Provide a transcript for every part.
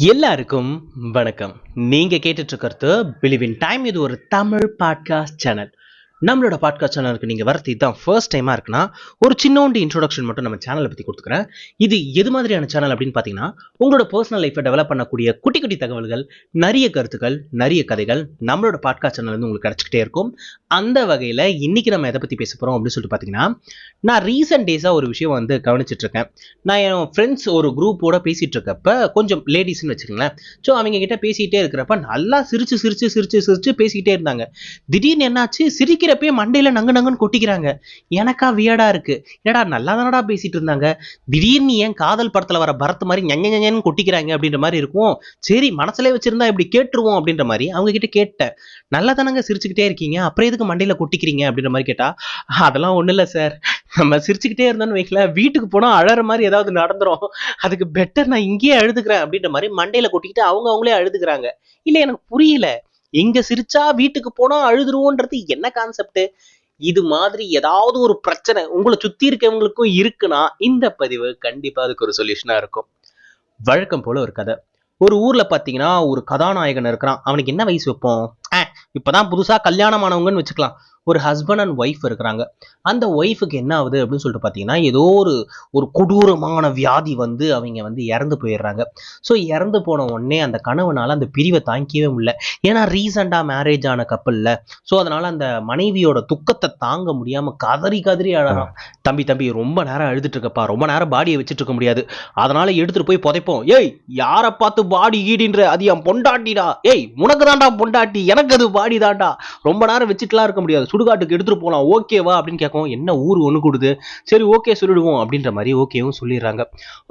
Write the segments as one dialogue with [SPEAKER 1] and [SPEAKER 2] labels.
[SPEAKER 1] எல்லாருக்கும் வணக்கம். நீங்க கேட்டுட்டு இருக்கிறது பிலிவின் டைம். இது ஒரு தமிழ் பாட்காஸ்ட் சேனல். நம்மளோட பாட்காஸ்ட் சேனலுக்கு நீங்கள் வரது இதுதான் ஃபர்ஸ்ட் டைமாக இருக்குன்னா ஒரு சின்னோண்டு இன்ட்ரோடக்ஷன் மட்டும் நம்ம சேனலை பற்றி கொடுத்துக்கிறேன். இது எது மாதிரியான சேனல் அப்படின்னு பார்த்தீங்கன்னா உங்களோட பர்சனல் லைஃப்பை டெவலப் பண்ணக்கூடிய குட்டி குட்டி தகவல்கள் நிறைய கருத்துக்கள் நிறைய கதைகள் நம்மளோட பாட்காஸ்ட் சேனல் வந்து உங்களுக்கு கிடச்சிக்கிட்டே இருக்கும். அந்த வகையில் இன்னைக்கு நம்ம எதை பற்றி பேச போகிறோம் அப்படின்னு சொல்லிட்டு பார்த்தீங்கன்னா நான் ரீசெண்ட் டேஸாக ஒரு விஷயம் வந்து கவனிச்சிட்டு இருக்கேன். நான் என் ஃப்ரெண்ட்ஸ் ஒரு குரூப்போட பேசிகிட்டு இருக்கப்ப கொஞ்சம் லேடிஸ்னு வச்சுக்கோங்களேன். ஸோ அவங்க கிட்ட பேசிக்கிட்டே இருக்கிறப்ப நல்லா சிரிச்சு சிரிச்சு சிரிச்சு சிரிச்சு பேசிக்கிட்டே இருந்தாங்க. திடீர்னு என்னாச்சு? சிரிக்கிறப்பே மண்டையில் நங்கு நங்குன்னு கொட்டிக்கிறாங்க. எனக்கா வியடா இருக்கு. ஏடா நல்லா தானடா பேசிட்டு இருந்தாங்க. திடீர்னு ஏன் காதல் படத்துல வர பரத் மாதிரி ஞங்க ஞங்கன்னு கொட்டிக்கிறாங்க அப்படின்ற மாதிரி இருக்கும். சரி மனசுல வச்சிருந்தா இப்படி கேட்டுருவோம் அப்படின்ற மாதிரி அவங்க கிட்ட கேட்டேன். நல்லா தானங்க சிரிச்சுக்கிட்டே இருக்கீங்க? அப்புறம் எதுக்கு மண்டையில கொட்டிக்கிறீங்க அப்படின்ற மாதிரி கேட்டா அதெல்லாம் ஒண்ணும் இல்லை சார் நம்ம சிரிச்சுக்கிட்டே இருந்தோம்னு வைக்கல வீட்டுக்கு போனால் அழற மாதிரி ஏதாவது நடந்துரும். அதுக்கு பெட்டர் நான் இங்கேயே அழுதுக்கிறேன். அப்படின்ற மாதிரி மண்டையில் கொட்டிக்கிட்டு அவங்க அவங்களே அழுதுக்கிறாங்க. இல்லை எனக்கு புரியல. இங்க சிரிச்சா வீட்டுக்கு போனா அழுதுருவோன்றது என்ன கான்செப்ட் இது மாதிரி ஏதாவது ஒரு பிரச்சனை உங்களை சுத்தி இருக்கவங்களுக்கும் இருக்குன்னா இந்த பதிவு கண்டிப்பா அதுக்கு ஒரு சொல்யூஷனா இருக்கும். வழக்கம் போல ஒரு கதை. ஒரு ஊர்ல பாத்தீங்கன்னா ஒரு கதாநாயகன் இருக்கிறான். அவனுக்கு என்ன வயசு வைப்போம்? இப்பதான் புதுசா கல்யாணம் ஆனவங்கன்னு வச்சுக்கலாம். ஒரு ஹஸ்பண்ட் அண்ட் ஒய்ஃப் இருக்கிறாங்க. அந்த ஒய்ஃபுக்கு என்ன ஆகுது அப்படின்னு சொல்லிட்டு பார்த்தீங்கன்னா ஏதோ ஒரு ஒரு கொடூரமான வியாதி வந்து அவங்க வந்து இறந்து போயிடுறாங்க. ஸோ இறந்து போன உடனே அந்த கணவனால் அந்த பிரிவை தாங்கிக்கவே முடியல. ஏன்னா ரீசெண்டாக மேரேஜ் ஆன கப்பல்ல ஸோ அதனால அந்த மனைவியோட துக்கத்தை தாங்க முடியாம கதறி கதறி அழறான். தம்பி தம்பி ரொம்ப நேரம் அழுதுட்டு இருக்கப்பா ரொம்ப நேரம் பாடியை வச்சுட்டு இருக்க முடியாது. அதனால எடுத்துட்டு போய் புதைப்போம். ஏய் யாரை பார்த்து பாடி ஈடின்ற? அது என் பொண்டாட்டிடா. ஏய் உனக்கு தான்டா பொண்டாட்டி. எனக்கு அது பாடி தான்டா. ரொம்ப நேரம் வச்சுட்டுலாம் இருக்க முடியாது. சுடுகாட்டுக்கு எடுத்துட்டு போகலாம் ஓகேவா அப்படின்னு கேட்கும் என்ன ஊர் ஒன்று கொடுது? சரி ஓகே சொல்லிடுவோம் அப்படின்ற மாதிரி ஓகேவும் சொல்லிடுறாங்க.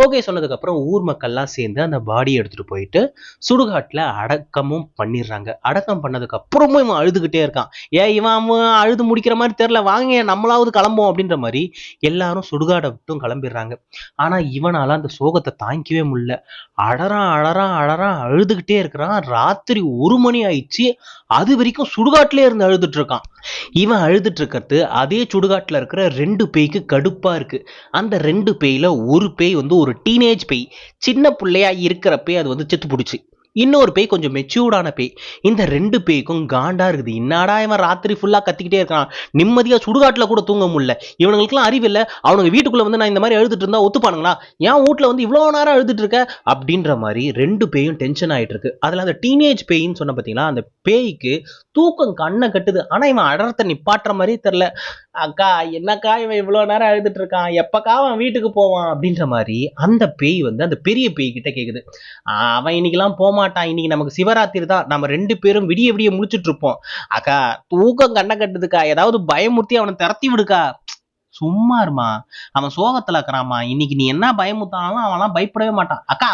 [SPEAKER 1] ஓகே சொன்னதுக்கப்புறம் ஊர் மக்கள்லாம் சேர்ந்து அந்த பாடியை எடுத்துகிட்டு போயிட்டு சுடுகாட்டில் அடக்கமும் பண்ணிடுறாங்க. அடக்கம் பண்ணதுக்கு அப்புறமும் இவன் அழுதுகிட்டே இருக்கான். ஏன் இவன் அவன் அழுது முடிக்கிற மாதிரி தெரில வாங்க நம்மளாவது கிளம்புவோம். அப்படின்ற மாதிரி எல்லாரும் சுடுகாடை விட்டும் கிளம்பிடுறாங்க. ஆனால் இவனால் அந்த சோகத்தை தாங்கிக்கவே முடியல. அழறான் அழறான் அழறான் அழுதுகிட்டே இருக்கிறான். ராத்திரி ஒரு மணி ஆயிடுச்சு. அது வரைக்கும் சுடுகாட்டிலே இருந்து அழுதுட்டு இருக்கான். இவன் அழுதுட்டு இருக்கிறது அதே சுடுகாட்டுல இருக்கிற ரெண்டு பேய்க்கு கடுப்பா இருக்கு. அந்த ரெண்டு பேயில் ஒரு பேய் வந்து ஒரு டீனேஜ் பேய். சின்ன பிள்ளையா இருக்கிறப்பே அது வந்து செத்து பிடிச்சி இன்னொரு பேய் கொஞ்சம் மெச்சூர்டான பேய். இந்த ரெண்டு பேய்க்கும் காண்டா இருக்குது. என்னடா இவன் ராத்திரி ஃபுல்லா கத்திக்கிட்டே இருக்கான்? நிம்மதியா சுடுகாட்டுல கூட தூங்க முடியல. இவனுங்களுக்குலாம் அறிவு அவனுங்க வீட்டுக்குள்ள வந்து நான் இந்த மாதிரி எழுதிட்டு இருந்தா ஒத்துப்பானுங்களா? ஏன் வீட்ல வந்து இவ்வளவு நேரம் எழுதிட்டு இருக்க? அப்படின்ற மாதிரி ரெண்டு பேயும் டென்ஷன் ஆயிட்டு இருக்கு அதுல அந்த டீனேஜ் பேயின்னு சொன்ன பாத்தீங்களா? அந்த பேய்க்கு தூக்கம் கண்ணை கட்டுது. ஆனா இவன் அடர்த்தை நிப்பாட்டுற மாதிரியே தெரியல. அக்கா என்னக்கா இவன் இவ்வளவு நேரம் எழுதிட்டு இருக்கான்? எப்பக்கா அவன் வீட்டுக்கு போவான்? அப்படின்ற மாதிரி அந்த பேய் வந்து அந்த பெரிய பேய் கிட்ட கேக்குது. அவன் இன்னைக்கெல்லாம் போமா மாட்டான் இன்னைக்கு நமக்கு சிவராத்திரி தான். நம்ம ரெண்டு பேரும் விடிய விடிய முடிச்சுட்டு இருப்போம். அக்கா தூக்கம் கண்ணை கட்டுதுக்கா. ஏதாவது பயமுறுத்தி அவனை திரத்தி விடுக்கா. சும்மா இருமா. அவன் சோகத்துல இருக்கிறாமா இன்னைக்கு நீ என்ன பயமுத்தானாலும் அவன்லாம் பயப்படவே மாட்டான். அக்கா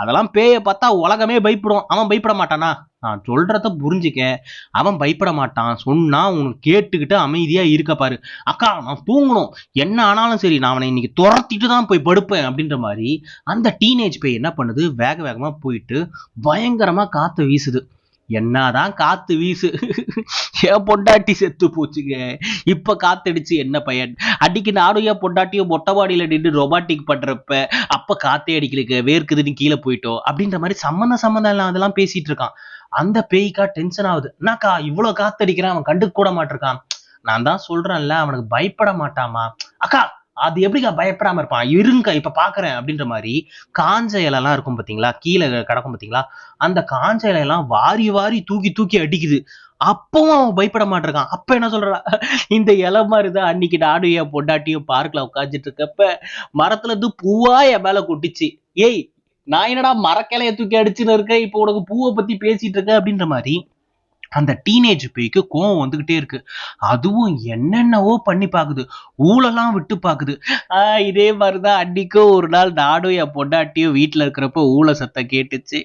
[SPEAKER 1] அதெல்லாம் பேயை பார்த்தா உலகமே பயப்படும் அவன் பயப்பட மாட்டானா? நான் சொல்றத புரிஞ்சுக்க. அவன் பயப்பட மாட்டான். சொன்னா உனக்கு கேட்டுக்கிட்டு அமைதியா இருக்க பாரு. அக்கா நான் தூங்கணும். என்ன ஆனாலும் சரி நான் அவனை இன்னைக்கு துரத்திட்டு தான் போய் படுப்பேன் அப்படின்ற மாதிரி அந்த டீனேஜ் பேய் என்ன பண்ணுது? வேக வேகமா போயிட்டு பயங்கரமா காத்து வீசுது. என்னதான் காத்து வீசு. ஏன் பொண்டாட்டி செத்து போச்சுங்க. இப்ப காத்தடிச்சு என்ன பயன்? அடிக்கு நானும் என் பொண்டாட்டியும் மொட்டை மாடியில நின்று ரொமாட்டிக் பண்றப்ப அப்ப காத்தே அடிக்கலுக்கு வேர்க்குதுன்னு கீழே போயிட்டோம் அப்படின்ற மாதிரி சம்மந்த சம்மந்தம் எல்லாம் அதெல்லாம் பேசிட்டு இருக்கான். அந்த பேய்க்கா டென்ஷன் ஆகுது. என்னக்கா இவ்வளவு காத்தடிக்கிறான் அவன் கண்டுக்க கூட மாட்டிருக்கான். நான் தான் சொல்றேன்ல அவனுக்கு பயப்பட மாட்டாமா? அக்கா அது எப்படிக்கா பயப்படாம இருப்பான்? இருங்கக்கா இப்ப பாக்குறேன் அப்படின்ற மாதிரி காஞ்ச இலைலாம் இருக்கும் பாத்தீங்களா? கீழே கிடக்கும் பாத்தீங்களா? அந்த காஞ்ச இலையெல்லாம் வாரி வாரி தூக்கி தூக்கி அடிக்குது. அப்பவும் அவன் பயப்பட மாட்டிருக்கான். அப்ப என்ன சொல்றா? இந்த இலை மாதிரிதான் அன்னைக்கு நானும் என் பொண்டாட்டியும் பார்க்ல உட்காந்துட்டு இருக்கப்ப மரத்துல இருந்து பூவா என் மேல கொட்டிச்சு. ஏய் நான் என்னடா மரக்கிளைய தூக்கி அடிச்சுன்னு இருக்கேன்? இப்போ உனக்கு பூவை பத்தி பேசிட்டு இருக்க அப்படின்ற மாதிரி அந்த டீனேஜ் பேய்க்கு கோவம் வந்துக்கிட்டே இருக்கு. அதுவும் என்னென்னவோ பண்ணி பார்க்குது ஊழலாம் விட்டு பார்க்குது ஆஹ் இதே மாதிரிதான் அன்னைக்கும் ஒரு நாள் நானும் என் பொண்டாட்டியும் வீட்டில் இருக்கிறப்ப ஊழ சத்தம் கேட்டுச்சு.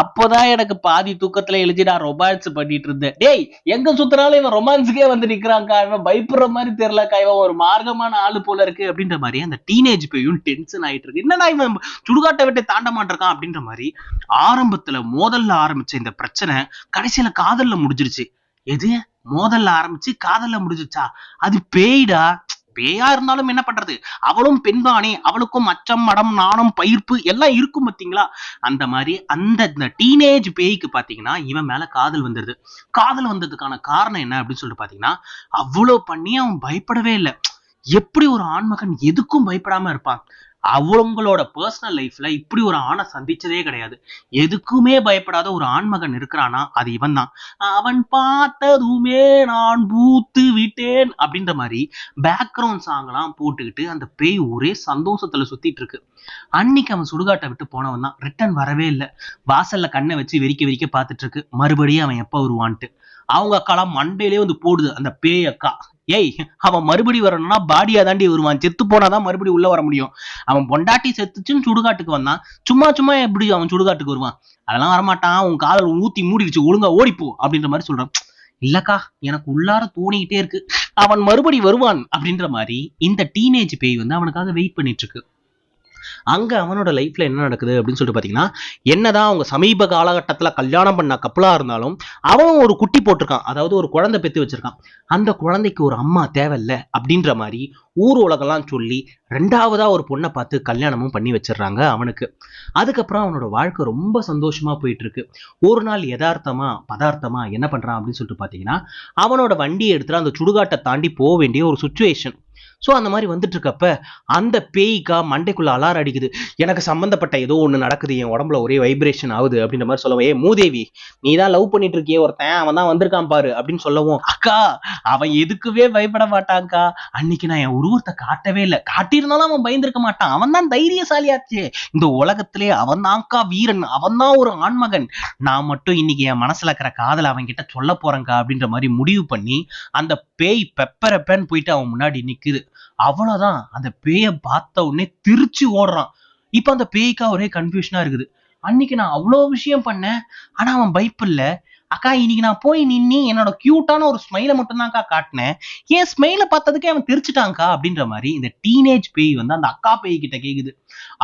[SPEAKER 1] அப்போதான் எனக்கு பாதி தூக்கத்தில் எழுதி நான் ரொமான்ஸ் பண்ணிட்டு இருந்தேன். டேய் எங்க சுத்தினாலும் இவன் ரொமான்ஸுக்கே வந்து நிக்கிறான்க்கா. இவன் பயப்படுற மாதிரி தெரிலக்கா இவன் ஒரு மார்க்கமான ஆளு போல இருக்கு அப்படின்ற மாதிரி அந்த டீனேஜ் பேயும் டென்ஷன் ஆயிட்டு இருக்கு. என்னடா இவன் சுடுகாட்டை விட்டு தாண்ட மாட்டிருக்கான் அப்படின்ற மாதிரி ஆரம்பத்தில் மோதல்ல ஆரம்பிச்ச இந்த பிரச்சனை கடைசியில் காதலில் முடிஞ்சிருச்சு. எது? மோதல்ல ஆரம்பிச்சு காதல்ல முடிஞ்சிருச்சா அது பேய்டா. பேயா இருந்தாலும் என்ன பண்றது? அவளும் பெண்தானே. அவளுக்கும் அச்சம் மடம் நாணம் பயிர்ப்பு எல்லாம் இருக்கும் பாத்தீங்களா? அந்த மாதிரி அந்த டீனேஜ் பேய்க்கு பாத்தீங்கன்னா இவன் மேல காதல் வந்துருது. காதல் வந்ததுக்கான காரணம் என்ன அப்படின்னு சொல்லிட்டு பாத்தீங்கன்னா அவ்வளவு பண்ணி அவன் பயப்படவே இல்லை. எப்படி ஒரு ஆண்மகன் எதுக்கும் பயப்படாம இருப்பான்? அவங்களோட பர்சனல் லைஃப்ல இப்படி ஒரு ஆணை சந்திச்சதே கிடையாது. எதுக்குமே பயப்படாத ஒரு ஆண்மகன் இருக்கிறானா? அது இவன் தான் அவன் பார்த்ததுமே நான் பூத்து விட்டேன் அப்படின்ற மாதிரி பேக்ரவுண்ட் சாங்லாம் போட்டுக்கிட்டு அந்த பேய் ஒரே சந்தோஷத்துல சுத்திட்டு இருக்கு. அன்னைக்கு அவன் சுடுகாட்டை விட்டு போனவன் தான் ரிட்டர்ன் வரவே இல்லை. வாசல்ல கண்ணை வச்சு வெறிக்க வெறிக்க பார்த்துட்டு இருக்கு. மறுபடியும் அவன் எப்போ வருவான்ட்டு. அவங்க அக்காலாம் மண்டையிலே வந்து போடுது அந்த பேய் அக்கா ஏய் அவன் மறுபடி வரணும்னா பாடியா தாண்டி வருவான். செத்து போனாதான் மறுபடி உள்ள வர முடியும். அவன் பொண்டாட்டி செத்துச்சுன்னு சுடுகாட்டுக்கு வந்தான். சும்மா சும்மா எப்படி அவன் சுடுகாட்டுக்கு வருவான்? அதெல்லாம் வரமாட்டான். உன் காதல் ஊத்தி மூடிடுச்சு. ஒழுங்கா ஓடிப்போ அப்படின்ற மாதிரி சொல்றான். இல்லக்கா எனக்கு உள்ளார தோணிக்கிட்டே இருக்கு. அவன் மறுபடி வருவான் அப்படின்ற மாதிரி இந்த டீனேஜ் பேய் வந்து அவனுக்காக வெயிட் பண்ணிட்டு இருக்கு. அங்கே அவனோட லைஃப்பில் என்ன நடக்குது அப்படின்னு சொல்லிட்டு பார்த்தீங்கன்னா என்னதான் அவங்க சமீப காலகட்டத்தில் கல்யாணம் பண்ண கப்பலாக இருந்தாலும் அவன் ஒரு குட்டி போட்டிருக்கான். அதாவது ஒரு குழந்தை பெற்று வச்சிருக்கான். அந்த குழந்தைக்கு ஒரு அம்மா தேவையில்ல அப்படின்ற மாதிரி ஊர் உலகெல்லாம் சொல்லி ரெண்டாவதாக ஒரு பொண்ணை பார்த்து கல்யாணமும் பண்ணி வச்சிடுறாங்க அவனுக்கு. அதுக்கப்புறம் அவனோட வாழ்க்கை ரொம்ப சந்தோஷமாக போயிட்டுருக்கு. ஒரு நாள் யதார்த்தமாக பதார்த்தமாக என்ன பண்ணுறான் அப்படின்னு சொல்லிட்டு பார்த்தீங்கன்னா அவனோட வண்டியை எடுத்துகிட்டு அந்த சுடுகாட்டை தாண்டி போக வேண்டிய ஒரு சுச்சுவேஷன் ஸோ அந்த மாதிரி வந்துட்டு இருக்கப்ப அந்த பேய்க்கா மண்டைக்குள்ள அலாரம் அடிக்குது. எனக்கு சம்மந்தப்பட்ட ஏதோ ஒன்று நடக்குது என் உடம்புல ஒரே வைப்ரேஷன் ஆகுது அப்படின்ற மாதிரி சொல்லவும். ஏ மூதேவி நீ தான் லவ் பண்ணிட்டு இருக்கியே ஒருத்தன் அவன் தான் வந்திருக்கான் பாரு அப்படின்னு சொல்லவும் அக்கா அவன் எதுக்குவே பயப்பட மாட்டான்க்கா. அன்னைக்கு நான் என் உருவத்தை காட்டவே இல்லை. காட்டியிருந்தாலும் அவன் பயந்துருக்க மாட்டான். அவன் தான் தைரியசாலியாச்சே. இந்த உலகத்திலே அவன் தான்க்கா வீரன் அவன் தான் ஒரு ஆண்மகன். நான் மட்டும் இன்னைக்கு என் மனசுல இருக்கிற காதலை அவன் கிட்ட சொல்ல போறேங்க அப்படின்ற மாதிரி முடிவு பண்ணி அந்த பேய் பெப்பரப்பேன்னு போயிட்டு அவன் முன்னாடி நிக்குது. அவ்வளவுதான். அந்த பேயை பார்த்த உடனே திருச்சி ஓடுறான். இப்ப அந்த பேய்க்கா ஒரே கன்ஃபியூஷனா இருக்குது. அன்னைக்கு நான் அவ்வளோ விஷயம் பண்ணேன். ஆனா அவன் பயப்படல. அக்கா இன்னைக்கு நான் போய் நின்று என்னோட கியூட்டான ஒரு ஸ்மைலை மட்டும்தான்க்கா காட்டினேன். ஏன் ஸ்மைலை பார்த்ததுக்கே அவன் தெரிச்சிட்டான்க்கா அப்படின்ற மாதிரி இந்த டீனேஜ் பேய் வந்து அந்த அக்கா பேய் கிட்ட கேக்குது.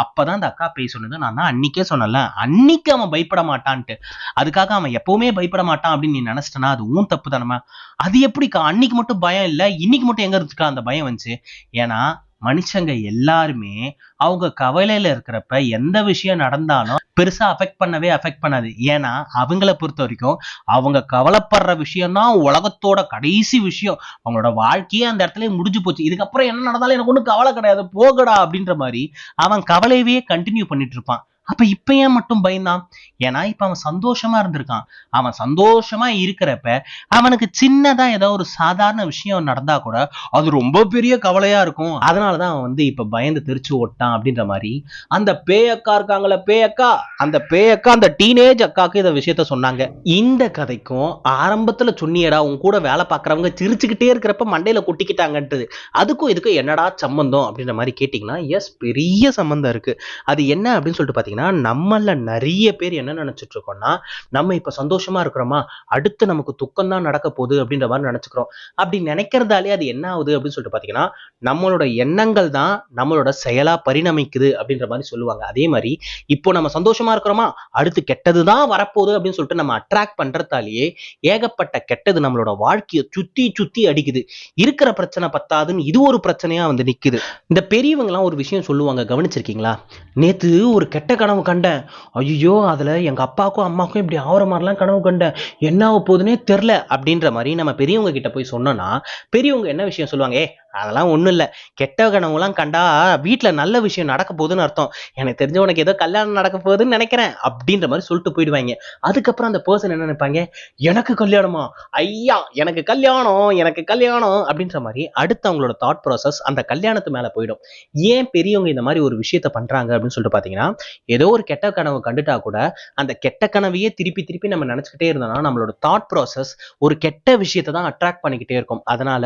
[SPEAKER 1] அப்பதான் அந்த அக்கா பேய் சொன்னது நான் தான் அன்னைக்கே சொன்னல அன்னைக்கு அவன் பயப்பட மாட்டான்ட்டு. அதுக்காக அவன் எப்பவுமே பயப்பட மாட்டான் அப்படின்னு நீ நினைச்சிட்டனா அது உன் தப்பு தானே அது எப்படிக்கா அன்னைக்கு மட்டும் பயம் இல்லை இன்னைக்கு மட்டும் எங்க இருந்துச்சுக்கா அந்த பயம் வந்துச்சு? ஏன்னா மனுஷங்க எல்லாருமே அவங்க கவலையில இருக்கிறப்ப எந்த விஷயம் நடந்தாலும் பெருசா அஃபெக்ட் பண்ணவே அஃபெக்ட் பண்ணாது. ஏன்னா அவங்கள பொறுத்த வரைக்கும் அவங்க கவலைப்படுற விஷயம் தான் உலகத்தோட கடைசி விஷயம். அவங்களோட வாழ்க்கையே அந்த இடத்துல முடிஞ்சு போச்சு. இதுக்கப்புறம் என்ன நடந்தாலும் எனக்கு ஒன்றும் கவலை கிடையாது. போகடா அப்படின்ற மாதிரி அவன் கவலையவே கண்டினியூ பண்ணிட்டு இருப்பான். அப்ப இப்ப ஏன் மட்டும் பயந்தான்? ஏன்னா இப்ப அவன் சந்தோஷமா இருந்திருக்கான். அவன் சந்தோஷமா இருக்கிறப்ப அவனுக்கு சின்னதா ஏதோ ஒரு சாதாரண விஷயம் நடந்தா கூட அது ரொம்ப பெரிய கவலையா இருக்கும். அதனாலதான் அவன் வந்து இப்ப பயந்து தெரிச்சு ஓட்டான் அப்படின்ற மாதிரி அந்த பேயக்கா இருக்காங்கள பேயக்கா அந்த பேயக்கா அந்த டீனேஜ் அக்காக்கு இந்த விஷயத்த சொன்னாங்க. இந்த கதைக்கும் ஆரம்பத்துல சொன்னியடா உன் கூட வேலை பார்க்கறவங்க சிரிச்சுக்கிட்டே இருக்கிறப்ப மண்டையில கொட்டிக்கிட்டாங்கன்றது. அதுக்கும் இதுக்கும் என்னடா சம்பந்தம் அப்படின்ற மாதிரி கேட்டீங்கன்னா எஸ் பெரிய சம்பந்தம் இருக்கு. அது என்ன அப்படின்னு சொல்லிட்டு அப்படின்னா நம்மள நிறைய பேர் என்ன நினச்சிட்டு இருக்கோம்னா நம்ம இப்போ சந்தோஷமா இருக்கிறோமா? அடுத்து நமக்கு துக்கம் தான் நடக்க போகுது அப்படின்ற மாதிரி நினச்சிக்கிறோம். அப்படி நினைக்கிறதாலே அது என்ன ஆகுது அப்படின்னு சொல்லிட்டு பார்த்தீங்கன்னா நம்மளோட எண்ணங்கள் தான் நம்மளோட செயலா பரிணமிக்குது அப்படின்ற மாதிரி சொல்லுவாங்க. அதே மாதிரி இப்போ நம்ம சந்தோஷமா இருக்கிறோமா? அடுத்து கெட்டது தான் வரப்போகுது அப்படின்னு சொல்லிட்டு நம்ம அட்ராக்ட் பண்றதாலேயே ஏகப்பட்ட கெட்டது நம்மளோட வாழ்க்கையை சுத்தி சுத்தி அடிக்குது. இருக்கிற பிரச்சனை பத்தாதுன்னு இது ஒரு பிரச்சனையா வந்து நிக்குது. இந்த பெரியவங்கலாம் ஒரு விஷயம் சொல்லுவாங்க. கவனிச்சிருக்கீங்களா? நேத்து ஒரு கெட்ட கனவு கண்டேன். ஐயோ அதுல எங்க அப்பாவுக்கும் அம்மாவுக்கும் இப்படி ஆகிற மாதிரிலாம் கனவு கண்டேன். என்ன ஆக போகுதுன்னே தெரில அப்படின்ற மாதிரி நம்ம பெரியவங்க கிட்ட போய் சொன்னோம்னா பெரியவங்க என்ன விஷயம் சொல்லுவாங்க? ஏ அதெல்லாம் ஒண்ணும் இல்ல. கெட்ட கனவுலாம் கண்டா வீட்ல நல்ல விஷயம் நடக்க போகுதுன்னு அர்த்தம். எனக்கு தெரிஞ்ச உனக்கு ஏதோ கல்யாணம் நடக்க போகுதுன்னு நினைக்கிறேன். அப்படின்ற மாதிரி சொல்லிட்டு போயிடுவாங்க. அதுக்கப்புறம் அந்த பர்சன் என்ன நினைப்பாங்க? எனக்கு கல்யாணமா? ஐயா எனக்கு கல்யாணம் எனக்கு கல்யாணம். அப்படின்ற மாதிரி அடுத்து அவங்களோட தாட் ப்ராசஸ் அந்த கல்யாணத்து மேல போயிடும். ஏன் பெரியவங்க இந்த மாதிரி ஒரு விஷயத்த பண்றாங்க அப்படின்னு சொல்லிட்டு பாத்தீங்கன்னா ஏதோ ஒரு கெட்ட கனவு கண்டுட்டா கூட அந்த கெட்ட கனவையே திருப்பி திருப்பி நம்ம நினச்சிக்கிட்டே இருந்தோம்னா நம்மளோட தாட் ப்ராசஸ் ஒரு கெட்ட விஷயத்தை தான் அட்ராக்ட் பண்ணிக்கிட்டே இருக்கும். அதனால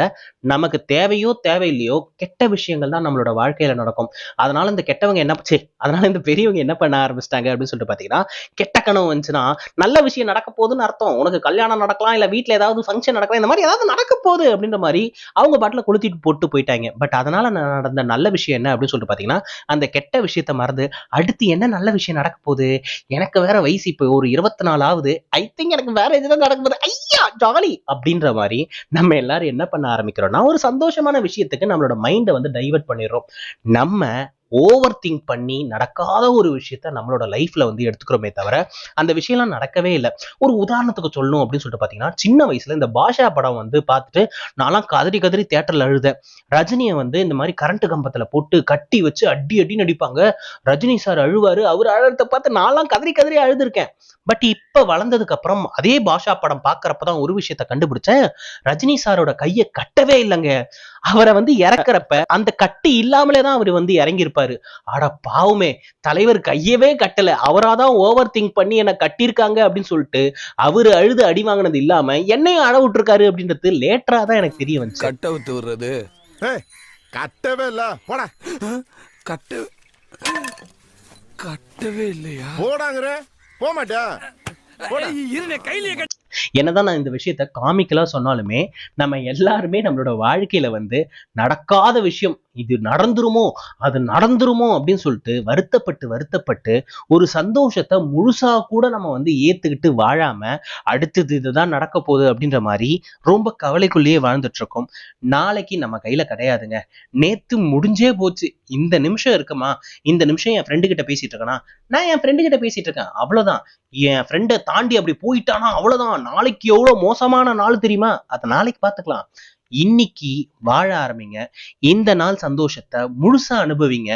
[SPEAKER 1] நமக்கு தேவையோ தேவையில்லையோ கெட்ட விஷயங்கள் தான் நம்மளோட வாழ்க்கையில நடக்கும். அதனால இந்த கெட்டவங்க என்ன சே அதனால இந்த பெரியவங்க என்ன பண்ண ஆரம்பிச்சிட்டாங்க அப்படின்னு சொல்லிட்டு பார்த்தீங்கன்னா கெட்ட கனவு வந்துச்சுன்னா நல்ல விஷயம் நடக்க போகுதுன்னு அர்த்தம். உனக்கு கல்யாணம் நடக்கலாம் இல்லை வீட்டில் ஏதாவது ஃபங்க்ஷன் நடக்கலாம் இந்த மாதிரி ஏதாவது நடக்க போகுது அப்படின்ற மாதிரி அவங்க பாட்டில் கொளுத்திட்டு போட்டு போயிட்டாங்க. பட் அதனால நடந்த நல்ல விஷயம் என்ன அப்படின்னு சொல்லிட்டு பார்த்தீங்கன்னா அந்த கெட்ட விஷயத்த மறந்து அடுத்து என்ன நல்ல விஷயம் நடக்க போகுது. எனக்கு வேற வயசு இப்போ ஒரு இருபத்தி நாலு ஆகுது. ஐ திங்க் எனக்கு வேற எதுவும் நடக்க போகுது. ஐயா ஜாலி! அப்படின்ற மாதிரி நம்ம எல்லாரும் என்ன பண்ண ஆரம்பிக்கிறோம்னா ஒரு சந்தோஷமான விஷயத்துக்கு நம்மளோட மைண்டை வந்து டைவர்ட் பண்ணிடுறோம். நம்ம ஓவர் திங்க் பண்ணி நடக்காத ஒரு விஷயத்த நம்மளோட லைஃப்ல வந்து எடுத்துக்கிறோமே தவிர அந்த விஷயம்லாம் நடக்கவே இல்லை. ஒரு உதாரணத்துக்கு சொல்லணும் அப்படின்னு சொல்லிட்டு பார்த்தீங்கன்னா சின்ன வயசுல இந்த பாஷா படம் வந்து பார்த்துட்டு நான்லாம் கதறி கதறி தேட்டர்ல அழுதேன். ரஜினியை வந்து இந்த மாதிரி கரண்ட் கம்பத்துல போட்டு கட்டி வச்சு அடி அடி நடிப்பாங்க ரஜினி சார் அழுவாரு. அவர் அழுறத பார்த்து நான்லாம் கதறி கதறி அழுதுருக்கேன். பட் இப்ப வளர்ந்ததுக்கு அப்புறம் அதே பாஷா படம் பாக்குறப்பதான் ஒரு விஷயத்த கண்டுபிடிச்சேன். ரஜினி சாரோட கையை கட்டவே இல்லைங்க. அவரை வந்து இறக்குறப்ப அந்த கட்டு இல்லாமலே தான் அவர் வந்து இறங்கியிருப்பாரு. அட பாவமே தலைவர் கையவே கட்டல. அவராதான் ஓவர் திங்க் பண்ணி என்ன கட்டியிருக்காங்க அப்படின்னு சொல்லிட்டு அவரு அழுது அடி வாங்கினது இல்லாம என்னையும் அழ விட்டுருக்காரு அப்படின்றது லேட்டரா தான் எனக்கு தெரிய வந்துச்சு.
[SPEAKER 2] கட்ட விட்டு விடுறது.
[SPEAKER 3] கட்டவே இல்ல. போடா.
[SPEAKER 2] கட்ட கட்டவே இல்லையா?
[SPEAKER 3] போடாங்கிற. போக மாட்டா போடா
[SPEAKER 2] இருந்த கையிலேயே
[SPEAKER 1] என்னதான் நான் இந்த விஷயத்த காமிக்கலாம் சொன்னாலுமே நம்ம எல்லாருமே நம்மளோட வாழ்க்கையில வந்து நடக்காத விஷயம் இது நடந்துருமோ? அது நடந்துருமோ? அப்படின்னு சொல்லிட்டு வருத்தப்பட்டு வருத்தப்பட்டு ஒரு சந்தோஷத்தை முழுசா கூட நம்ம வந்து ஏத்துக்கிட்டு வாழாம அடுத்தது இதுதான் நடக்க போகுது அப்படின்ற மாதிரி ரொம்ப கவலைக்குள்ளேயே வாழ்ந்துட்டு இருக்கோம் நாளைக்கு நம்ம கையில கிடையாதுங்க. நேத்து முடிஞ்சே போச்சு. இந்த நிமிஷம் இருக்குமா? இந்த நிமிஷம் என் ஃப்ரெண்டு கிட்ட பேசிட்டு இருக்கேனா? நான் என் ஃப்ரெண்டு கிட்ட பேசிட்டு இருக்கேன். அவ்வளவுதான். என் ஃப்ரெண்டை தாண்டி அப்படி போயிட்டானா? அவ்வளவுதான். நாளைக்கு எவ்வளவு மோசமான நாள் தெரியுமா? அதை நாளைக்கு பார்த்துக்கலாம். இன்னைக்கு வாழ ஆரம்பிங்க. இந்த நாள் சந்தோஷத்தை முழுசா அனுபவிங்க.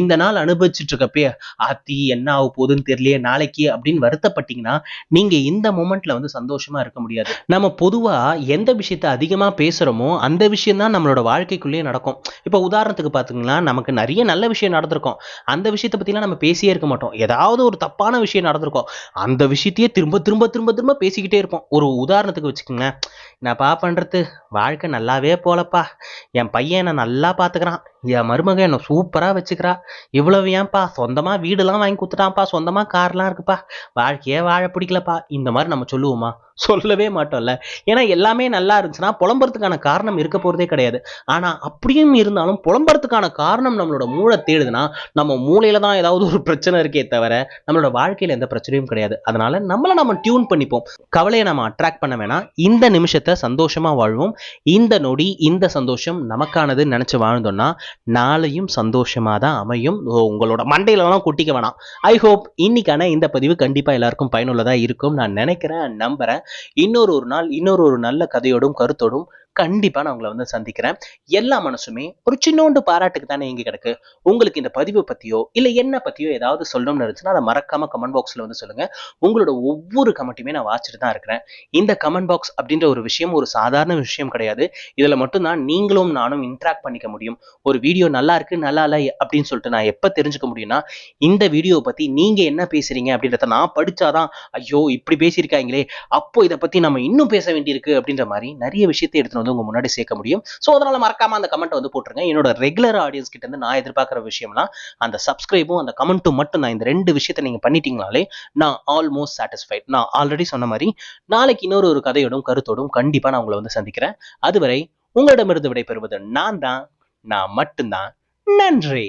[SPEAKER 1] இந்த நாள் அனுபவிச்சுட்டு இருக்கப்பே ஆத்தி என்ன ஆக போகுதுன்னு தெரியலையே நாளைக்கு அப்படின்னு வருத்தப்பட்டீங்கன்னா நீங்க இந்த மூமெண்ட்ல வந்து சந்தோஷமா இருக்க முடியாது. நம்ம பொதுவா எந்த விஷயத்த அதிகமா பேசுறோமோ அந்த விஷயம் தான் நம்மளோட வாழ்க்கைக்குள்ளேயே நடக்கும். இப்போ உதாரணத்துக்கு பாத்தீங்கன்னா நமக்கு நிறைய நல்ல விஷயம் நடந்திருக்கும். அந்த விஷயத்தை பத்திலாம் நம்ம பேசியே இருக்க மாட்டோம். ஏதாவது ஒரு தப்பான விஷயம் நடந்திருக்கும். அந்த விஷயத்தையே திரும்ப திரும்ப திரும்ப திரும்ப பேசிக்கிட்டே இருப்போம். ஒரு உதாரணத்துக்கு வச்சுக்கோங்களேன். நான் பா பண்றது? வாழ்க்கை நல்லாவே போலப்பா. என் பையன் என்னை நல்லா பார்த்துக்கிறான் என் மருமக என்னை சூப்பராக வச்சுக்கிறா. இவ்வளவு ஏன்ப்பா சொந்தமாக வீடெல்லாம் வாங்கி கொடுத்துட்டான்ப்பா சொந்தமாக கார்லாம் இருக்குப்பா. வாழ்க்கையே வாழ பிடிக்கலப்பா. இந்த மாதிரி நம்ம சொல்லுவோமா? சொல்லவே மாட்டோம்ல. ஏன்னா எல்லாமே நல்லா இருந்துச்சுன்னா புலம்புறதுக்கான காரணம் இருக்க போகிறதே கிடையாது. ஆனால் அப்படியும் இருந்தாலும் புலம்புறதுக்கான காரணம் நம்மளோட மூளை தேடுதுன்னா நம்ம மூளையில் தான் ஏதாவது ஒரு பிரச்சனை இருக்கே தவிர நம்மளோட வாழ்க்கையில் எந்த பிரச்சனையும் கிடையாது. அதனால நம்மளை நம்ம டியூன் பண்ணிப்போம். கவலையை நம்ம அட்ராக்ட் பண்ண வேணாம். இந்த நிமிஷத்தை சந்தோஷமாக வாழ்வோம். இந்த நொடி இந்த சந்தோஷம் நமக்கானதுன்னு நினச்சி வாழ்ந்தோம்னா நாளையும் சந்தோஷமா தான் அமையும். உங்களோட மண்டையிலலாம் கொட்டிக்க வேணாம். ஐ ஹோப் இன்னைக்கான இந்த பதிவு கண்டிப்பா எல்லாருக்கும் பயனுள்ளதா இருக்கும். நான் நினைக்கிறேன் நம்புறேன். இன்னொரு ஒரு நாள் இன்னொரு ஒரு நல்ல கதையோடும் கருத்தோடும் கண்டிப்பா நான் உங்களை வந்து சந்திக்கிறேன். எல்லா மனசுமே ஒரு சின்னோண்டு பாராட்டுக்கு தானே இங்க கிடக்கு. உங்களுக்கு இந்த பதிவு பத்தியோ இல்ல என்ன பத்தியோ ஏதாவது சொல்லணும்னு இருந்துச்சுன்னா அதை மறக்காம கமெண்ட் பாக்ஸ்ல வந்து சொல்லுங்க. உங்களோட ஒவ்வொரு கமெண்ட்டுமே நான் வாச்சிட்டு தான் இருக்கிறேன். இந்த கமெண்ட் பாக்ஸ் அப்படின்ற ஒரு விஷயம் ஒரு சாதாரண விஷயம் கிடையாது. இதுல மட்டும்தான் நீங்களும் நானும் இன்ட்ராக்ட் பண்ணிக்க முடியும். ஒரு வீடியோ நல்லா இருக்கு நல்லா இல்லை அப்படின்னு சொல்லிட்டு நான் எப்ப தெரிஞ்சுக்க முடியும்னா இந்த வீடியோவை பத்தி நீங்க என்ன பேசுறீங்க அப்படின்றத நான் படிச்சாதான் ஐயோ இப்படி பேசியிருக்காங்களே அப்போ இதை பத்தி நம்ம இன்னும் பேச வேண்டியிருக்கு அப்படின்ற மாதிரி நிறைய விஷயத்தை எடுத்துட்டு வந்து உங்க முன்னாடி சேர்க்க முடியும். ஸோ அதனால மறக்காம அந்த கமெண்ட் வந்து போட்டுருங்க. என்னோட ரெகுலர் ஆடியன்ஸ் கிட்ட இருந்து நான் எதிர்பார்க்குற விஷயம்லாம் அந்த சப்ஸ்கிரைபும் அந்த கமெண்ட்டும் மட்டும் நான் இந்த ரெண்டு விஷயத்தை நீங்க பண்ணிட்டீங்கனாலே நான் ஆல்மோஸ்ட் சாட்டிஸ்ஃபைட் நான் ஆல்ரெடி சொன்ன மாதிரி நாளைக்கு இன்னொரு ஒரு கதையோடும் கருத்தோடும் கண்டிப்பா நான் உங்களை வந்து சந்திக்கிறேன். அதுவரை உங்களிடமிருந்து விடைபெறுவது நான் தான் நான் மட்டும்தான். நன்றி.